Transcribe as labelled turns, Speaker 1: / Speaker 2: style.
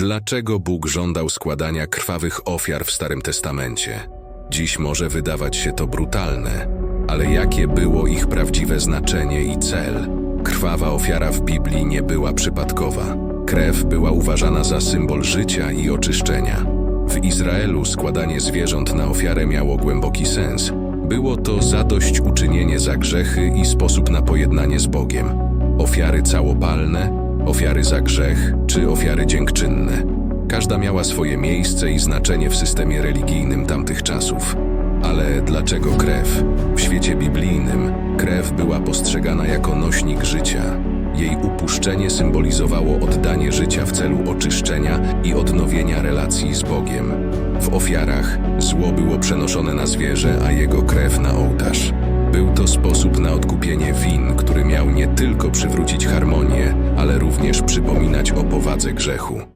Speaker 1: Dlaczego Bóg żądał składania krwawych ofiar w Starym Testamencie? Dziś może wydawać się to brutalne, ale jakie było ich prawdziwe znaczenie i cel? Krwawa ofiara w Biblii nie była przypadkowa. Krew była uważana za symbol życia i oczyszczenia. W Izraelu składanie zwierząt na ofiarę miało głęboki sens. Było to zadośćuczynienie za grzechy i sposób na pojednanie z Bogiem. Ofiary całopalne, ofiary za grzech czy ofiary dziękczynne. Każda miała swoje miejsce i znaczenie w systemie religijnym tamtych czasów. Ale dlaczego krew? W świecie biblijnym krew była postrzegana jako nośnik życia. Jej upuszczenie symbolizowało oddanie życia w celu oczyszczenia i odnowienia relacji z Bogiem. W ofiarach zło było przenoszone na zwierzę, a jego krew na ołtarz. Był to sposób na odkupienie win, który miał nie tylko przywrócić harmonię, powadze grzechu.